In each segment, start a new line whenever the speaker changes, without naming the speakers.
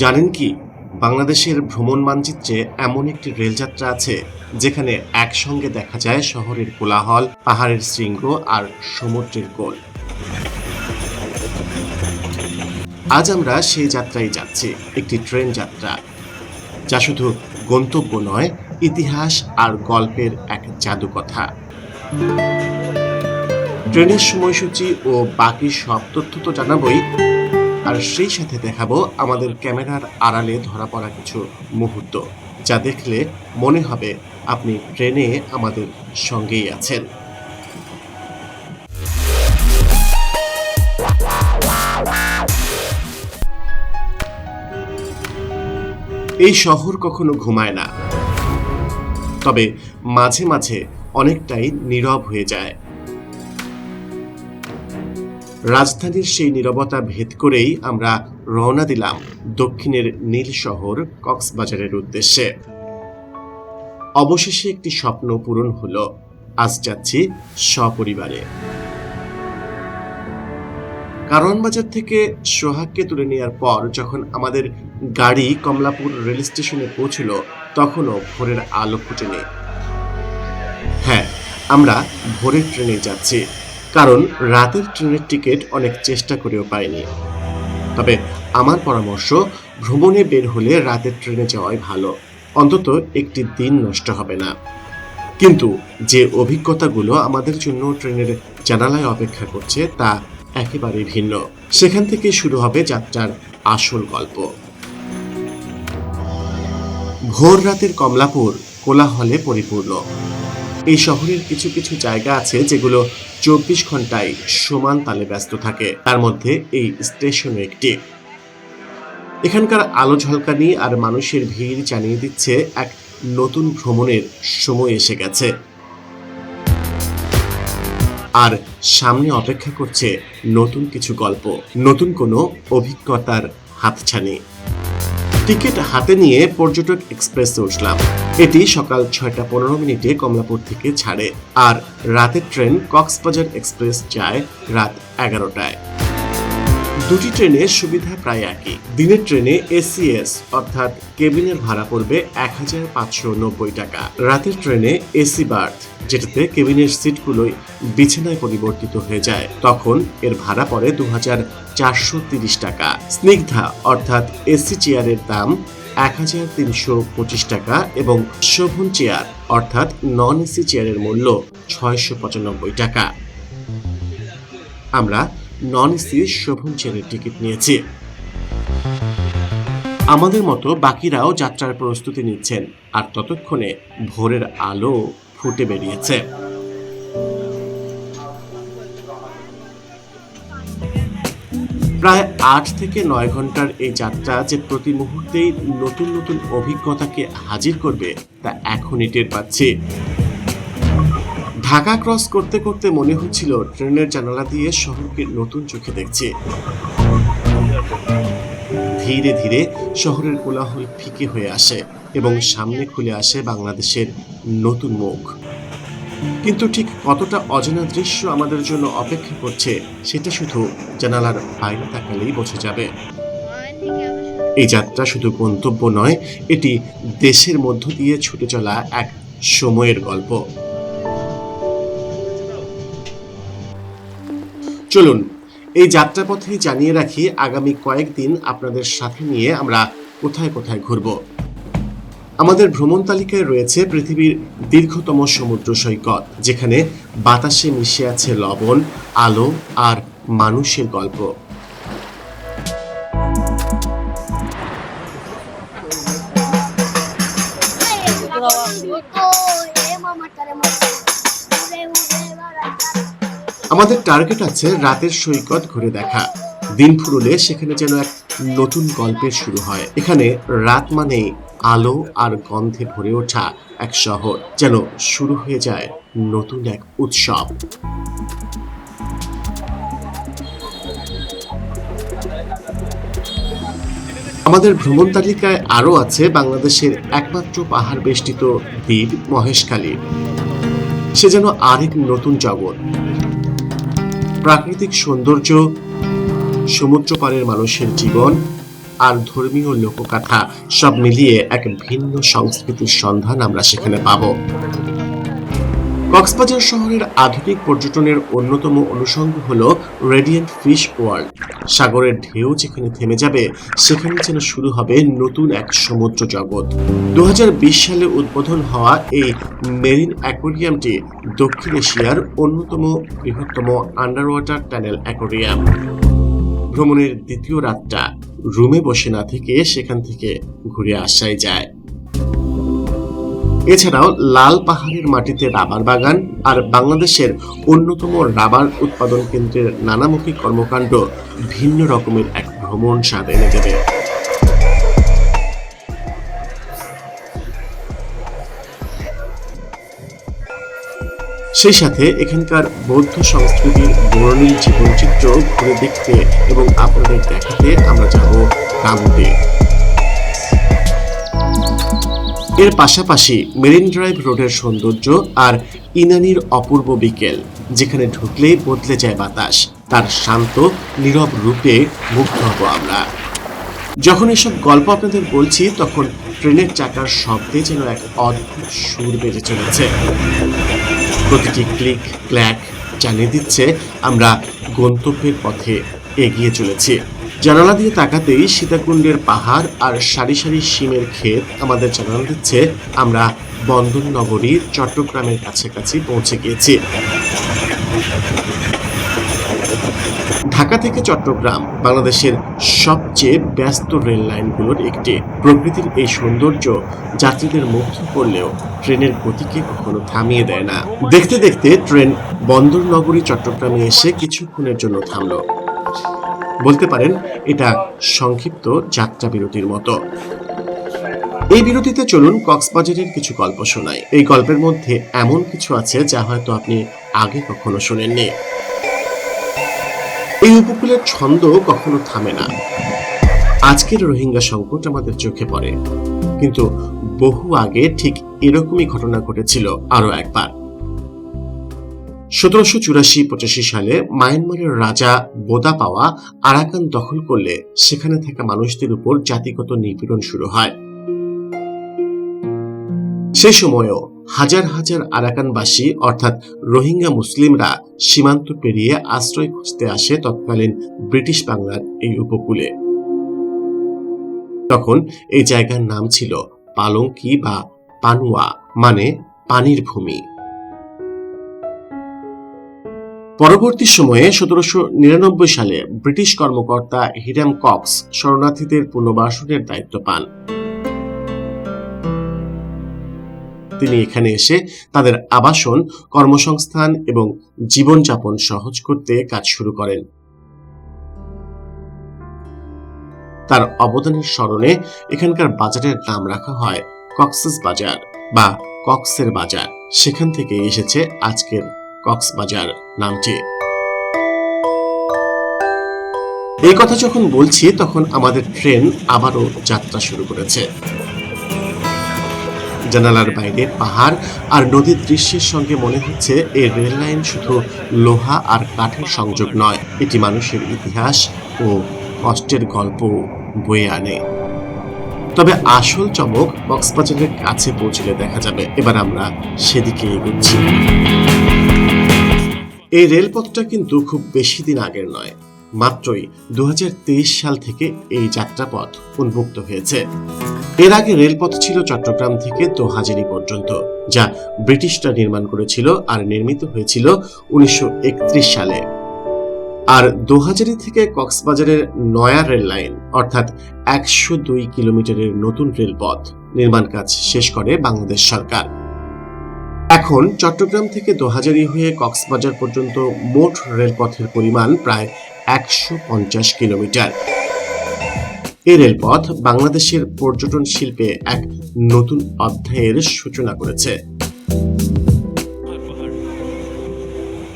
জানেন কি, বাংলাদেশের ভ্রমণ মানচিত্রে এমন একটি রেলযাত্রা আছে, যেখানে একসঙ্গে দেখা যায় শহরের কোলাহল, পাহাড়ের শৃঙ্গ আর সমুদ্রের কোল আজ আমরা সেই যাত্রায় যাচ্ছি, একটি ট্রেন যাত্রা। যা শুধু গন্তব্য নয়, ইতিহাস আর গল্পের এক জাদুকথা। ট্রেনের সময়সূচি ও বাকি সব তথ্য তো জানাবই আর সেই সাথে দেখাবো আমাদের ক্যামেরার আড়ালে ধরা পড়া কিছু মুহূর্ত, যা দেখলে মনে হবে আপনি ট্রেনে আমাদের সঙ্গেই আছেন। এই শহর কখনো ঘুমায় না। তবে মাঝে মাঝে অনেকটাই নীরব হয়ে যায়। রাজধানীর সেই নীরবতা ভেদ করেই আমরা রওনা দিলাম দক্ষিণের নীল শহর কক্সবাজারের উদ্দেশ্যে। অবশেষে একটি স্বপ্ন পূরণ হলো। আজ যাচ্ছি সপরিবারে। কারণ বাজার থেকে সোহাগকে তুলে নেওয়ার পর যখন আমাদের গাড়ি কমলাপুর রেল স্টেশনে পৌঁছলো, তখনও ভোরের আলো ফুটেনি। হ্যাঁ আমরা ভোরের ট্রেনে যাচ্ছি। কারণ রাতের ট্রেনের টিকিট অনেক চেষ্টা করেও পাইনি। তবে আমার পরামর্শ, ভ্রমণে বের হলে রাতের ট্রেনে যাওয়াই ভালো। অন্তত একটি দিন নষ্ট হবে না। কিন্তু যে অভিজ্ঞতাগুলো আমাদের জন্য ট্রেনের জানালায় অপেক্ষা করছে তা একেবারেই ভিন্ন। সেখান থেকে শুরু হবে যাত্রার আসল গল্প। ভোর রাতের কমলাপুর কোলাহলে পরিপূর্ণ। এই শহরের কিছু কিছু জায়গা আছে যেগুলো চব্বিশ ঘন্টায় সমান তালে ব্যস্ত থাকে। তার মধ্যে এই স্টেশনও একটি। এখানকার আলো ঝলকানি আর মানুষের ভিড় জানিয়ে দিচ্ছে এক নতুন ভ্রমণের সময় এসে গেছে। আর সামনে অপেক্ষা করছে নতুন কিছু গল্প, নতুন কোনো অভিজ্ঞতার হাতছানি। টিকিট হাতে নিয়ে পর্যটক এক্সপ্রেসে উঠলাম। এটি সকাল ছয়টা পনেরো মিনিটে কমলাপুর থেকে ছাড়ে। আর রাতের ট্রেন কক্সবাজার এক্সপ্রেস যায় রাত এগারোটায়। দুটি ট্রেনের সুবিধা প্রায় একই। দিনের ট্রেনে এসিএস অর্থাৎ কেবিনের ভাড়া পড়বে এক হাজার পাঁচশো নব্বই টাকা। রাতের ট্রেনে এসি বার্থ, যেটাতে কেবিনের সিটগুলোই বিছানায় পরিবর্তিত হয়ে যায়। তখন এর ভাড়া পড়ে দু হাজার চারশো তিরিশ টাকা। স্নিগ্ধা, অর্থাৎ এসি চেয়ারের দাম এক হাজার তিনশো পঁচিশ টাকা এবং শোভন চেয়ার, অর্থাৎ নন এসি চেয়ারের মূল্য ছয়শো পঁচানব্বই টাকা। আমরা নন এসি শোভন চেয়ারের টিকিট নিয়েছি। আমাদের মতো বাকিরাও যাত্রার প্রস্তুতি নিচ্ছেন, আর ততক্ষণে ভোরের আলো ফুটে বেরিয়েছে। প্রায় আট থেকে নয় ঘণ্টার এই যাত্রা যে প্রতি মুহূর্তেই নতুন নতুন অভিজ্ঞতাকে হাজির করবে, তা এখনই টের পাচ্ছি। ঢাকা ক্রস করতে করতে মনে হচ্ছিল ট্রেনের জানালা দিয়ে শহরকে নতুন চোখে দেখছি। ধীরে ধীরে শহরের কোলাহল ফিকে হয়ে আসে এবং সামনে খুলে আসে বাংলাদেশের নতুন মুখ। কিন্তু ঠিক কতটা অজানা দৃশ্য আমাদের জন্য অপেক্ষা করছে, সেটা শুধু জানালার বাইরে তাকালেই বোঝা যাবে। এই যাত্রা শুধু গন্তব্য নয়, এটি দেশের মধ্য দিয়ে ছুটে চলা এক সময়ের গল্প। চলুন, এই যাত্রাপথে জানিয়ে রাখি আগামী কয়েকদিন আপনাদের সাথে নিয়ে আমরা কোথায় কোথায় ঘুরব। আমাদের ভ্রমণ তালিকায় রয়েছে পৃথিবীর দীর্ঘতম সমুদ্র সৈকত, যেখানে বাতাসে মিশে আছে লবণ, আলো আর মানুষের গল্প। আমাদের টার্গেট আছে রাতের সৈকত ঘুরে দেখা। দিন ফুরলে সেখানে যেন এক নতুন গল্পের শুরু হয়। এখানে রাত মানে আলো আর গন্ধে ভরে ওঠা এক শহর, যেন শুরু হয়ে যায় নতুন এক উৎসব। আমাদের ভ্রমণ তালিকায় আরও আছে বাংলাদেশের একমাত্র পাহাড় বেষ্টিত দ্বীপ মহেশখালী। সে যেন আরেক নতুন জগৎ। প্রাকৃতিক সৌন্দর্য সমুদ্র পাড়ের মানুষের জীবন আর ধর্মীয় লোককাথা সব মিলিয়ে এক ভিন্ন সংস্কৃতির সন্ধান আমরা সেখানে পাবো। কক্সবাজার শহরের আধুনিক পর্যটনের অন্যতম অনুষঙ্গ হল রেডিয়েন্ট ফিশ ওয়ার্ল্ড সাগরের ঢেউ যেখানে থেমে যাবে, সেখানে যেন শুরু হবে নতুন এক সমুদ্র জগৎ। দু হাজার বিশ সালে উদ্বোধন হওয়া এই মেরিন অ্যাকোরিয়ামটি দক্ষিণ এশিয়ার অন্যতম বৃহত্তম আন্ডার ওয়াটার টানেল অ্যাকোরিয়াম। ভ্রমণের দ্বিতীয় রাতটা রুমে বসে না থেকে সেখান থেকে ঘুরে আসাই যায়। এছাড়াও লাল পাহাড়ের মাটিতে রাবার বাগান আর বাংলাদেশের অন্যতম রাবার উৎপাদন কেন্দ্রের নানামুখী কর্মকাণ্ড ভিন্ন রকমের এক ভ্রমণ স্বাদ এনে দেবে। সেই সাথে এখানকার বৌদ্ধ সংস্কৃতির বর্ণিল জীবনচিত্র ঘুরে দেখতে এবং আপনাদের দেখাতে আমরা যাব কামুদে এর পাশাপাশি মেরিন ড্রাইভ রোডের সৌন্দর্য আর ইনানির অপূর্ব বিকেল, যেখানে ঢুকলেই বদলে যায় বাতাস। তার শান্ত, নীরব রূপে মুগ্ধ হব আমরা। যখন এসব গল্প আপনাদের বলছি, তখন ট্রেনের চাকার শব্দে যেন এক অদ্ভুত সুর বেজে চলেছে। প্রতিটি ক্লিক, ক্ল্যাক জানিয়ে দিচ্ছে, আমরা গন্তব্যের পথে এগিয়ে চলেছি। জানালা দিয়ে তাকাতেই সীতাকুণ্ডের পাহাড় আর সারি সারি শিমের ক্ষেত আমাদের জানান দিচ্ছে। আমরা বন্দর নগরীর চট্টগ্রামের কাছাকাছি পৌঁছে গিয়েছি ঢাকা থেকে চট্টগ্রাম, বাংলাদেশের সবচেয়ে ব্যস্ত রেল লাইনগুলোর একটি। প্রকৃতির এই সৌন্দর্য যাত্রীদের মুগ্ধ করলেও ট্রেনের গতিকে কখনো থামিয়ে দেয় না। দেখতে দেখতে ট্রেন বন্দর নগরী চট্টগ্রামে এসে কিছুক্ষণের জন্য থামলো। বলতে পারেন এটা সংক্ষিপ্ত যাত্রা বিরতির মতো। এই বিরতিতে চলুন কক্সবাজারের কিছু গল্প শোনাই। এই গল্পের মধ্যে এমন কিছু আছে যা হয়তো আপনি আগে কখনো শোনেননি। এই উপকূলের ছন্দ কখনো থামে না। আজকের রোহিঙ্গা সংকট আমাদের চোখে পড়ে। কিন্তু বহু আগে ঠিক এরকমই ঘটনা ঘটেছিল আরও একবার। সতেরোশো চুরাশি পঁচাশি সালে মায়ানমারের রাজা বোদা পাওয়া আরাকান দখল করলে সেখানে থাকা মানুষদের উপর জাতিগত নিপীড়ন শুরু হয়। সে সময়ও হাজার হাজার আরাকানবাসী, অর্থাৎ রোহিঙ্গা মুসলিমরা, সীমান্ত পেরিয়ে আশ্রয় খুঁজতে আসে তৎকালীন ব্রিটিশ বাংলার এই উপকূলে। তখন এই জায়গার নাম ছিল পালঙ্কি বা পানুয়া মানে পানির ভূমি। পরবর্তী সময়ে সতেরোশো নিরানব্বই সালে ব্রিটিশ কর্মকর্তা হিরাম কক্স শরণার্থীদের পুনর্বাসনের দায়িত্ব পান। তিনি এখানে এসে তাদের আবাসন, কর্মসংস্থান এবং জীবনযাপন সহজ করতে কাজ শুরু করেন। তার অবদানের স্মরণে এখানকার বাজারের নাম রাখা হয় কক্সেস বাজার বা কক্সের বাজার। সেখান থেকে এসেছে আজকের কক্সবাজার নামটি এই কথা যখন বলছি, তখন আমাদের ট্রেন আবারও যাত্রা শুরু করেছে। জানালার বাইরে পাহাড় আর নদীর দৃশ্যের সঙ্গে মনে হচ্ছে, এই রেল লাইন শুধু লোহা আর কাঠের সংযোগ নয়, এটি মানুষের ইতিহাস ও কষ্টের গল্প বয়ে আনে। তবে আসল চমক কক্সবাজারের কাছে পৌঁছলে দেখা যাবে। এবার আমরা সেদিকে এগোচ্ছি। এই রেলপথটা কিন্তু খুব বেশি দিন আগের নয়। মাত্রই দুহাজার তেইশ সাল থেকে এই যাত্রাপথ উন্মুক্ত হয়েছে। এর আগে রেলপথ ছিল চট্টগ্রাম থেকে দোহাজারি পর্যন্ত, যা ব্রিটিশরা নির্মাণ করেছিল আর নির্মিত হয়েছিল উনিশশো একত্রিশ সালে। আর দোহাজারি থেকে কক্সবাজারের নয়া রেল লাইন, অর্থাৎ একশো দুই কিলোমিটারের নতুন রেলপথ নির্মাণ কাজ শেষ করে বাংলাদেশ সরকার। এখন চট্টগ্রাম থেকে দোহাজারি হয়ে কক্সবাজার পর্যন্ত মোট রেলপথের পরিমাণ প্রায় একশো পঞ্চাশ কিলোমিটার। এই রেলপথ বাংলাদেশের পর্যটন শিল্পে এক নতুন অধ্যায়ের সূচনা করেছে।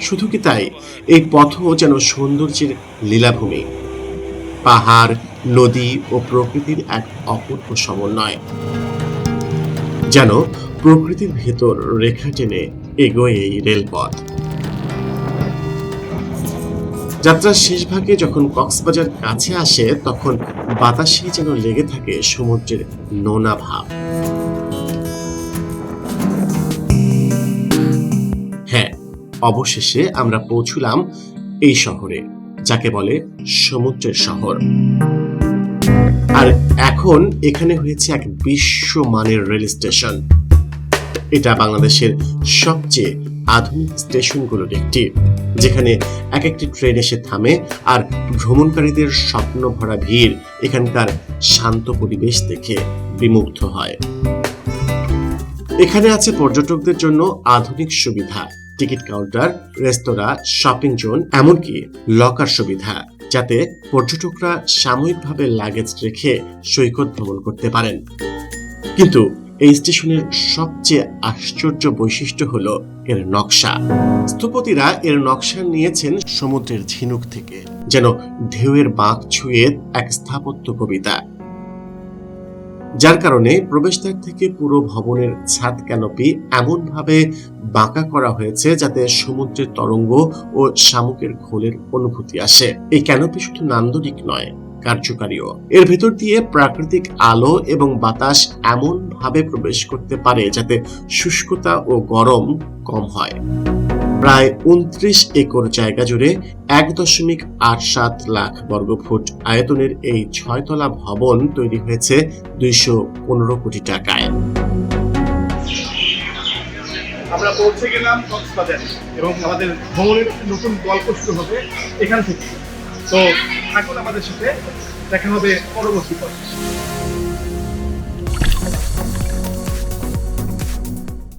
শুধু কি তাই? এই পথও যেন সৌন্দর্যের লীলাভূমি। পাহাড়, নদী ও প্রকৃতির এক অপূর্ব সমন্বয়। যেন প্রকৃতির ভেতর রেখা টেনে এগোয় এই রেলপথ। যাত্রার শেষ ভাগে যখন কক্সবাজার কাছে আসে, তখন বাতাসে যেন লেগে থাকে সমুদ্রের নোনা ভাব। হ্যাঁ অবশেষে আমরা পৌঁছলাম এই শহরে, যাকে বলে সমুদ্রের শহর। আর এখন এখানে হয়েছে এক বিশ্বমানের রেল স্টেশন। এটা বাংলাদেশের সবচেয়ে আধুনিক স্টেশনগুলোর একটি, যেখানে এক একটি ট্রেন এসে থামে আর ভ্রমণকারীদের স্বপ্ন ভরা ভিড় এখানকার শান্ত পরিবেশ দেখে বিমুগ্ধ হয়। এখানে আছে পর্যটকদের জন্য আধুনিক সুবিধা, টিকিট কাউন্টার, রেস্তোরাঁ শপিং জোন এমনকি লকার সুবিধা, যাতে পর্যটকরা সাময়িকভাবে লাগেজ রেখে সৈকত ভ্রমণ করতে পারেন। কিন্তু এই স্টেশনের সবচেয়ে আশ্চর্য বৈশিষ্ট্য হল এর নকশা। স্থপতিরা এর নকশা নিয়েছেন সমুদ্রের ঝিনুক থেকে, যেন ঢেউয়ের বাঁক ছুঁয়ে এক স্থাপত্য কবিতা। যার কারণে প্রবেশদ্বার থেকে পুরো ভবনের ছাদ ক্যানোপি এমনভাবে বাঁকা করা হয়েছে যাতে সমুদ্রের তরঙ্গ ও শামুকের খোলের অনুভূতি আসে। এই ক্যানোপি শুধু নান্দনিক নয় কার্যকারীও। এর ভেতর দিয়ে প্রাকৃতিক আলো এবং বাতাস এমন ভাবে প্রবেশ করতে পারে যাতে শুষ্কতা ও গরম কম হয়। প্রায় উনত্রিশ একর জায়গা জুড়ে এক দশমিক আট সাত লাখ বর্গফুট আয়তনের এই ছয়তলা ভবন তৈরি হয়েছে দুইশো পনেরো কোটি টাকায়।
আমরা পৌঁছে গেলাম কক্সবাজারে এবং আমাদের ভ্রমণের নতুন গল্প শুরু হবে এখান থেকে তো থাকুন আমাদের সাথে। দেখা হবে পরবর্তী পর্বে।